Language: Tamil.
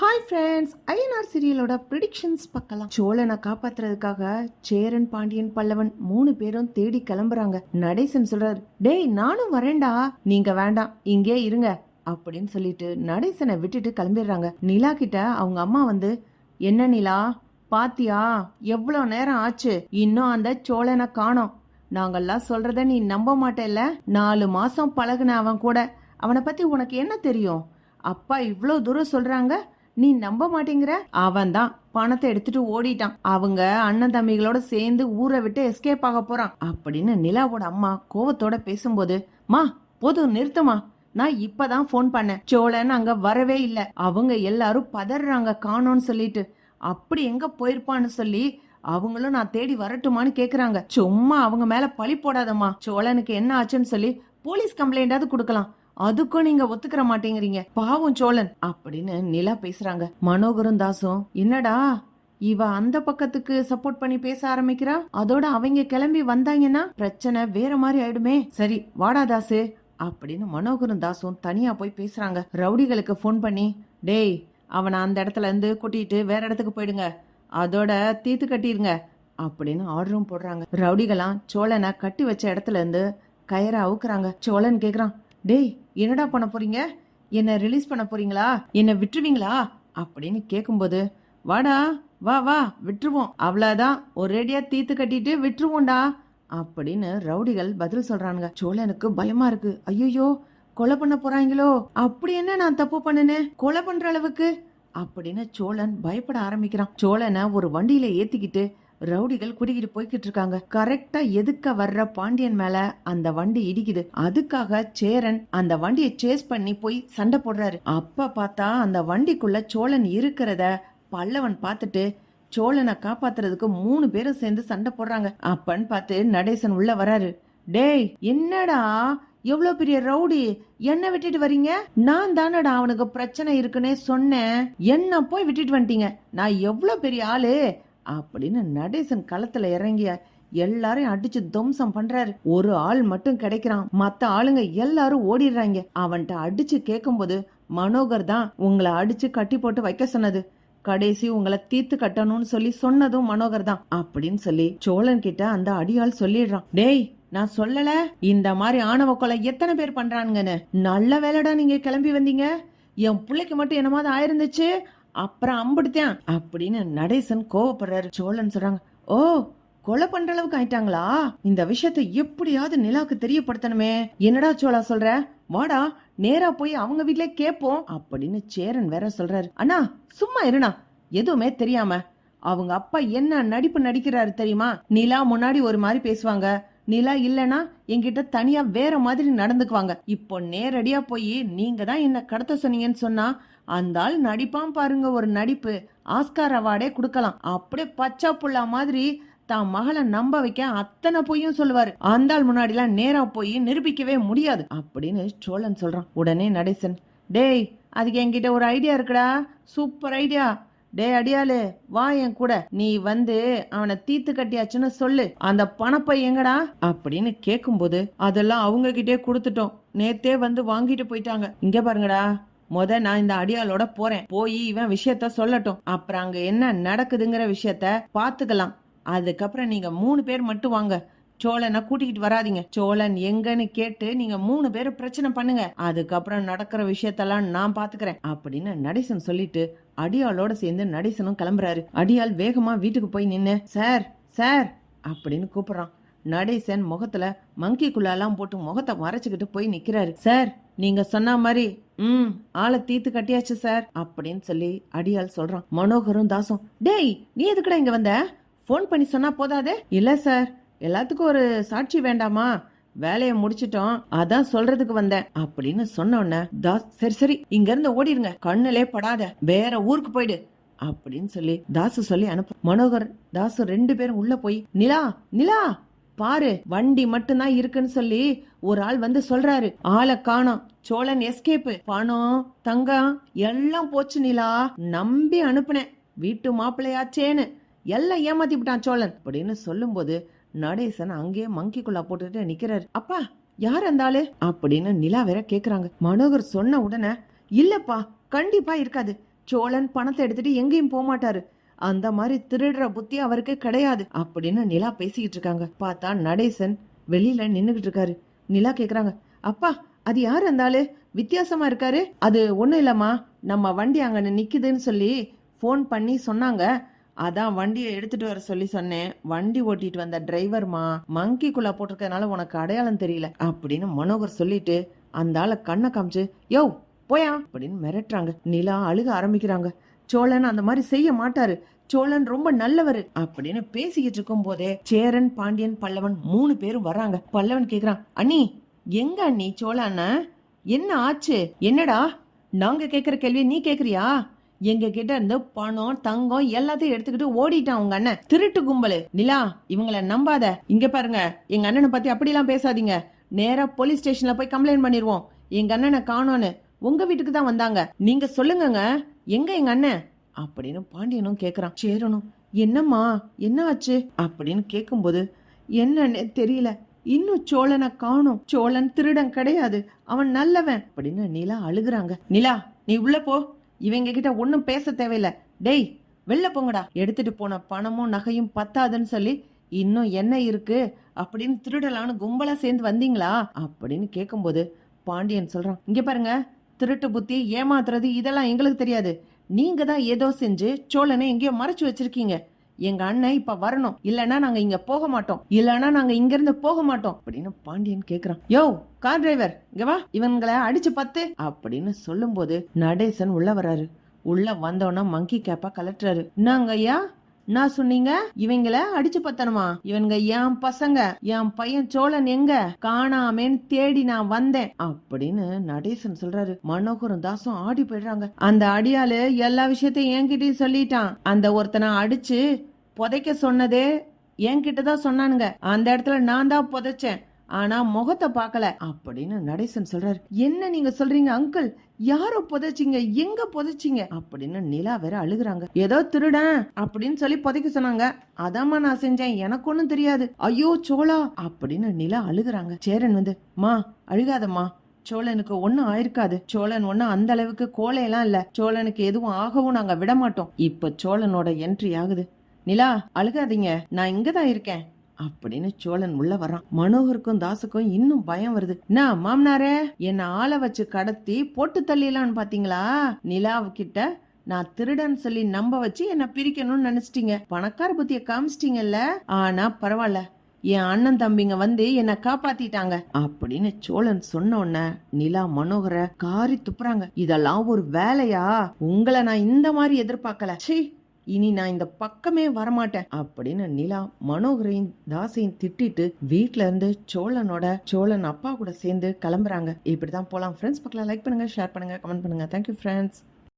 ஹாய் ஃப்ரெண்ட்ஸ் ஐஎன்ஆர் சீரியலோட ப்ரிடிக்ஷன்ஸ் பார்க்கலாம். சோழனை காப்பாத்துறதுக்காக சேரன் பாண்டியன் பல்லவன் மூணு பேரும் தேடி கிளம்புறாங்க. நடேசன் சொல்றார் டேய் நானும் வரேன்டா. நீங்க வேண்டாம். இங்கே இருங்க. அப்படின்னு சொல்லிட்டு நடேசனை விட்டுட்டு கிளம்பிடுறாங்க. நிலா கிட்ட அவங்க அம்மா வந்து என்ன நிலா? பாத்தியா? எவ்வளோ நேரம் ஆச்சு? இன்னும் அந்த சோழனை காணோம். நாங்கெல்லாம் சொல்றத நீ நம்ப மாட்டேல்ல? நாலு மாசம் பழகுன அவன் கூட. அவனை பத்தி உனக்கு என்ன தெரியும்? அப்பா இவ்வளோ தூரம் சொல்றாங்க. நீ நம்ப மாட்டேங்கிற? அவன் தான் பணத்தை எடுத்துட்டு ஓடிட்டான். அவங்க அண்ணன் தம்பிகளோட சேர்ந்து ஊரை விட்டு எஸ்கேப் ஆக போறான். அப்படின்னு நிலாவோட அம்மா கோவத்தோட பேசும்போது மா போதும் நிறுத்துமா? நான் இப்பதான் ஃபோன் பண்ணேன். சோழன் அங்க வரவே இல்லை. அவங்க எல்லாரும் பதறாங்க காணோன்னு சொல்லிட்டு. அப்படி எங்க போயிருப்பான்னு சொல்லி அவங்களும் நான் தேடி வரட்டுமான்னு கேக்குறாங்க. சும்மா அவங்க மேல பழி போடாதம்மா. சோழனுக்கு என்ன ஆச்சுன்னு சொல்லி போலீஸ் கம்ப்ளைண்டாவது கொடுக்கலாம். அதுக்கும் நீங்க ஒத்துக்கிற மாட்டேங்கிறீங்க. பாவம் சோழன். அப்படின்னு நிலா பேசுறாங்க. மனோகரும் தாசும் என்னடா இவ அந்த பக்கத்துக்கு சப்போர்ட் பண்ணி பேச ஆரம்பிக்கிறா? அதோட அவங்க கிளம்பி வந்தாங்கன்னா பிரச்சனை வேற மாதிரி ஆயிடுமே. சரி வாடா தாசு அப்படின்னு மனோகரும் தாசும் தனியா போய் பேசுறாங்க. ரவுடிகளுக்கு ஃபோன் பண்ணி டேய் அவனை அந்த இடத்துல இருந்து கூட்டிட்டு வேற இடத்துக்கு போயிடுங்க. அதோட தீத்து கட்டிடுங்க அப்படின்னு ஆர்டரும் போடுறாங்க. ரவுடிகளாம் சோழனை கட்டி வச்ச இடத்துல இருந்து கயிறை அவுக்குறாங்க. சோழன் கேக்குறான் டேய் என்னடா பண்ண போறீங்க? என்னை ரிலீஸ் பண்ண போறீங்களா? என்னை விட்டுருவீங்களா? அப்படின்னு கேட்கும்போது வாடா வா வா விட்டுருவோம். அவ்வளோதான் ஒரேடியாக தீத்து கட்டிட்டு விட்டுருவோம்டா. அப்படின்னு ரவுடிகள் பதில் சொல்றானுங்க. சோழனுக்கு பயமா இருக்கு. ஐயோ கொலை பண்ண போறாங்களோ? அப்படி என்ன நான் தப்பு பண்ணுனேன் கொலை பண்ற அளவுக்கு? அப்படின்னு சோழன் பயப்பட ஆரம்பிக்கிறான். சோழனை ஒரு வண்டியில ஏத்திக்கிட்டு ரவுடிகள் குடிக்கிட்டு போய்கிட்டு இருக்காங்க. கரெக்டா எதுக்க வர்ற பாண்டியன் மேல அந்த வண்டி இடிக்குது. அதுக்காக சேரன் அந்த வண்டியை சேஸ் பண்ணி போய் சண்டை போடுறாரு. அப்ப பார்த்தா அந்த வண்டிக்குள்ள சோழன் இருக்கிறத பல்லவன் பார்த்துட்டு சோழனை காப்பாத்துறதுக்கு மூணு பேரும் சேர்ந்து சண்டை போடுறாங்க. அப்பன்னு பார்த்து நடேசன் உள்ள வராரு. டேய் என்னடா? எவ்வளவு பெரிய ரவுடி? என்ன விட்டுட்டு வரீங்க? நான் தானடா அவனுக்கு பிரச்சனை இருக்குன்னே சொன்னேன். என்ன போய் விட்டுட்டு வந்துட்டீங்க? நான் எவ்வளவு பெரிய ஆளு? அப்படின்னு நடேசன் களத்துல இறங்கிய எல்லாரையும் அடிச்சு துவம்சம் பண்றாரு. ஒரு ஆள் மட்டும் கிடைக்கிறான். மத்த ஆளுங்க எல்லாரும் ஓடிடுறாங்க. அவன்கிட்ட அடிச்சு கேட்கும்போது மனோகர் தான் உங்களை அடிச்சு கட்டி போட்டு வைக்க சொன்னது. கடைசி உங்களை தீர்த்து கட்டணும்னு சொல்லி சொன்னதும் மனோகர் தான். அப்படின்னு சொல்லி சோழன் கிட்ட அந்த அடியாள் சொல்லிடுறான். டேய் நான் சொல்லல. இந்த மாதிரி ஆணவ கொலை எத்தனை பேர் பண்றானுங்கன்னு. நல்ல வேலைடா நீங்க கிளம்பி வந்தீங்க. என் பிள்ளைக்கு மட்டும் என்னமாவது ஆயிருந்துச்சு. அப்புறம் அம்பிடுத்தேன் அப்படின்னு நடேசன் கோவப்படுறாரு. சோழன் சொல்றாங்க ஓ கொலை பண்ற அளவுக்கு ஆயிட்டாங்களா? இந்த விஷயத்தை எப்படியாவது நிலாக்கு தெரியப்படுத்தணுமே. என்னடா சோழா சொல்ற? வாடா நேரா போய் அவங்க வீட்லயே கேப்போம். அப்படின்னு சேரன் வேற சொல்றாரு அண்ணா சும்மா இருண்ணா. எதுவுமே தெரியாம. அவங்க அப்பா என்ன நடிப்பு நடிக்கிறாரு தெரியுமா? நிலா முன்னாடி ஒரு மாதிரி பேசுவாங்க. நிலா இல்லனா என்கிட்ட தனியா வேற மாதிரி நடந்துக்குவாங்க. இப்போ நேரடியா போய் நீங்க தான் என்ன கடத்த சொன்னீங்கன்னு சொன்னா அந்த ஆள் நடிப்பான் பாருங்க ஒரு நடிப்பு. ஆஸ்கார் அவார்டே கொடுக்கலாம். அப்படியே பச்சா புள்ளா மாதிரி தான் மகளை நம்ப வைக்க அத்தனை பொய்யும் சொல்லுவாரு. அந்த ஆள் முன்னாடிலாம் நேரா போய் நிரூபிக்கவே முடியாது. அப்படின்னு சோழன் சொல்றான். உடனே நடேசன் டேய் அதுக்கு என்கிட்ட ஒரு ஐடியா இருக்குடா. சூப்பர் ஐடியா டேய் அடியாளு வா என் கூட. நீ வந்து அவனை தீத்து கட்டியாச்சுன்னு சொல்லு. அந்த பணப்பை எங்கடா? அப்படின்னு கேட்கும்போது அதெல்லாம் அவங்க கிட்டே கொடுத்துட்டோம். நேத்தே வந்து வாங்கிட்டு போயிட்டாங்க. இங்க பாருங்கடா. முத நான் இந்த அடியாளோட போறேன். போய் இவன் விஷயத்த சொல்லட்டும். அப்புறம் அங்க என்ன நடக்குதுங்கிற விஷயத்த பாத்துக்கலாம். அதுக்கப்புறம் நீங்க மூணு பேர் மட்டும் வாங்க. சோழனை கூட்டிக்கிட்டு வராதீங்க. சோழன் எங்கன்னு கேட்டு நீங்க மூணு பேரும் பிரச்சனை பண்ணுங்க. அதுக்கப்புறம் நடக்கிற விஷயத்தெல்லாம் நான் பாத்துக்கிறேன். அப்படின்னு நடேசன் சொல்லிட்டு அடியாளோட சேர்ந்து நடேசனும் கிளம்புறாரு. அடியாள் வேகமா வீட்டுக்கு போய் நின்னு சார் சார் அப்படின்னு கூப்பிடுறான். நடேசன் முகத்துல மங்கி குள்ளாலாம் போட்டு முகத்தை மறைச்சுக்கிட்டு போய் நிக்கிறாரு. சார் நீங்க சொன்ன மாதிரி ம் ஆளை தீத்து கட்டியாச்சு சார் அப்படின்னு சொல்லி அடியாள் சொல்றான். மனோகரும் தாசும் டேய் நீ எதுக்குடா இங்க வந்த? ஃபோன் பண்ணி சொன்னா போதாதே? இல்ல சார். எல்லாத்துக்கும் ஒரு சாட்சி வேண்டாமா? வேலையை முடிச்சிட்டோம் அதான் சொல்றதுக்கு வந்தேன் அப்படின்னு சொன்னோன்ன தாஸ் சரி சரி இங்க இருந்து ஓடிடுங்க கண்ணுலே படாத வேற ஊருக்கு போயிடு அப்படின்னு சொல்லி தாசு சொல்லி அனுப்பு மனோகர் தாசு ரெண்டு பேரும் உள்ள போய் நிலா நிலா பாரு வண்டி மட்டும்தான் இருக்குன்னு சொல்லி ஒரு ஆள் வந்து சொல்றாரு ஆளை காணோம் சோழன் எஸ்கேப்பு பணம் தங்கம் எல்லாம் போச்சு நிலா நம்பி அனுப்புனேன் வீட்டு மாப்பிள்ளையாச்சேன்னு எல்லாம் ஏமாத்தி விட்டான் சோழன் அப்படின்னு சொல்லும்போது நடேசன் அங்கேயே மங்கிக்குள்ளா போட்டுட்டு நிக்கிறாரு. அப்பா யார் அந்த ஆளு? அப்படின்னு நிலா வேற கேக்குறாங்க. மனோகர் சொன்ன உடனே இல்லப்பா கண்டிப்பா இருக்காது. சோழன் பணத்தை எடுத்துட்டு எங்கேயும் போக மாட்டாரு. அந்த மாதிரி திருடுற புத்தி அவருக்கு கிடையாது அப்படின்னு நிலா பேசிக்கிட்டு இருக்காங்க. பார்த்தா நடேசன் வெளியில நின்னுகிட்டு இருக்காரு. நிலா கேக்குறாங்க அப்பா அது யார் அந்த ஆளு? வித்தியாசமா இருக்காரு? அது ஒண்ணும் இல்லம்மா. நம்ம வண்டி அங்க நிக்குதுன்னு சொல்லி ஃபோன் பண்ணி சொன்னாங்க. அதான் வண்டியை எடுத்துட்டு வர சொல்லி சொன்னேன். வண்டி ஓட்டிட்டு வந்த டிரைவர்மா மங்கிக்குள்ள போட்டிருக்கறதுனால உனக்கு அடையாளம் தெரியல. அப்படின்னு மனோகர் சொல்லிட்டு அந்த ஆளை கண்ணை காமிச்சு யோ போயா? அப்படின்னு மிரட்டுறாங்க. நிலா அழுக ஆரம்பிக்கிறாங்க. சோழன் அந்த மாதிரி செய்ய மாட்டாரு. சோழன் ரொம்ப நல்லவர். அப்படின்னு பேசிக்கிட்டு இருக்கும் போதே சேரன் பாண்டியன் பல்லவன் மூணு பேரும் வர்றாங்க. பல்லவன் கேக்குறான் அண்ணி எங்க அண்ணி? சோழ அண்ணன்? என்ன ஆச்சு? என்னடா? நாங்க கேக்குற கேள்வி நீ கேக்குறியா? எங்க கிட்ட இருந்து பணம் தங்கம் எல்லாத்தையும் எடுத்துக்கிட்டு ஓடிட்டான் உங்க அண்ணன். திருட்டு கும்பலு. நிலா இவங்கள நம்பாத. இங்க பாருங்க எங்க அண்ணனை பத்தி அப்படிலாம் பேசாதீங்க. நேரா போலீஸ் ஸ்டேஷன்ல போய் கம்ப்ளைண்ட் பண்ணிடுவோம் எங்க அண்ணனை காணோன்னு. உங்க வீட்டுக்கு தான் வந்தாங்க. நீங்க சொல்லுங்கங்க. எங்க எங்க அண்ணன்? அப்படின்னு பாண்டியனும் கேக்குறான். சேரனும் என்னம்மா? என்ன ஆச்சு அப்படின்னு கேட்கும்போது என்னன்னு தெரியல. இன்னும் சோழனை காணும். சோழன் திருடன் கிடையாது. அவன் நல்லவன். அப்படின்னு நிலா அழுகுறாங்க. நிலா நீ உள்ள போ. இவங்க கிட்ட ஒன்றும் பேச தேவையில்ல. டேய் வெளில போங்கடா. எடுத்துட்டு போன பணமும் நகையும் பத்தாதுன்னு சொல்லி இன்னும் என்ன இருக்கு? அப்படின்னு திருடலான்னு கும்பலா சேர்ந்து வந்தீங்களா? அப்படின்னு கேட்கும்போது பாண்டியன் சொல்றான் இங்க பாருங்க திருட்டு புத்தி ஏமாத்துறது இதெல்லாம் எங்களுக்கு தெரியாது. நீங்க தான் ஏதோ செஞ்சு சோழனை எங்கேயோ மறைச்சு வச்சிருக்கீங்க. எங்க அண்ணன் இப்ப வரணும். இல்லனா நாங்க இங்க போக மாட்டோம். இல்லனா நாங்க இங்க இருந்து போக மாட்டோம். அப்படின்னு பாண்டியன் கேக்குறான். யோ கார் டிரைவர் இங்க வா. இவங்களை அடிச்சு பத்து. அப்படின்னு சொல்லும்போது நடேசன் உள்ள வராரு உள்ள வந்தோன்னா மங்கி கேப்பா கலட்டுறாரு. நாங்க ஐயா? நான் சொன்னீங்க? இவங்கள அடிச்சு பத்தணுமா? இவங்க என் பசங்க என் பையன் சோழன் எங்க? காணாமேன்னு தேடி நான் வந்தேன். அப்படின்னு நடேசன் சொல்றாரு. மனோகரும் தாசும் ஆடி போயிடுறாங்க. அந்த அடியாளு எல்லா விஷயத்தையும் என்கிட்டயும் சொல்லிட்டான். அந்த ஒருத்தனை அடிச்சு புதைக்க சொன்னதே என்கிட்ட தான் சொன்னானுங்க. அந்த இடத்துல நான் தான் புதைச்சேன். ஆனா முகத்தை பார்க்கல. அப்படின்னு நடேசன் சொல்றாரு. என்ன நீங்க சொல்றீங்க அங்கிள்? யாரோ புதைச்சிங்க? எங்க புதைச்சிங்க? அப்படின்னு நிலா வேற அழுகுறாங்க. ஏதோ திருடன் அப்படின்னு சொல்லி புதைக்க சொன்னாங்க. அதாம்மா நான் செஞ்சேன். எனக்கு ஒன்றும் தெரியாது. ஐயோ சோளா அப்படின்னு நிலா அழுகுறாங்க. சேரன் வந்து மா அழுகாதம்மா. சோழனுக்கு ஒன்னும் ஆயிருக்காது. சோழன் ஒன்னும் அந்த அளவுக்கு கோலையெல்லாம் இல்ல. சோழனுக்கு எதுவும் ஆகவும் நாங்க விட மாட்டோம் இப்ப சோழனோட என்ட்ரி ஆகுது. நிலா அழுகாதீங்க. நான் இங்கதான் இருக்கேன். அப்படின்னு சோழன் உள்ள வரான் மனோகருக்கும் தாசுக்கும் இன்னும் பயம் வருது. என்ன மாமனாரே? என்ன ஆளை வச்சு கடத்தி போட்டு தள்ளிடலான்னு பாத்தீங்களா? நிலாவுக்கிட்ட நான் திருடன் சொல்லி நம்ப வச்சு என்ன பிரிக்கணும்னு நினைச்சிட்டீங்க. பணக்கார புத்திய காமிச்சிட்டீங்கல்ல? ஆனா பரவாயில்ல என் அண்ணன் தம்பிங்க வந்து என்ன காப்பாத்திட்டாங்க. அப்படின்னு சோழன் சொன்ன உடனே நிலா மனோகர காரி துப்புறாங்க. இதெல்லாம் ஒரு வேலையா? உங்களை நான் இந்த மாதிரி எதிர்பார்க்கல. சீ இனி நான் இந்த பக்கமே வரமாட்டேன் அப்படின்னு நிலா மனோகரையும் தாசையும் திட்டிட்டு வீட்டுல இருந்து சோழனோட சோழன் அப்பா கூட சேர்ந்து கிளம்புறாங்க. இப்படிதான் போலாம். ஃப்ரெண்ட்ஸ் பக்கம் லைக் பண்ணுங்க ஷேர் பண்ணுங்க கமெண்ட் பண்ணுங்க. Thank you friends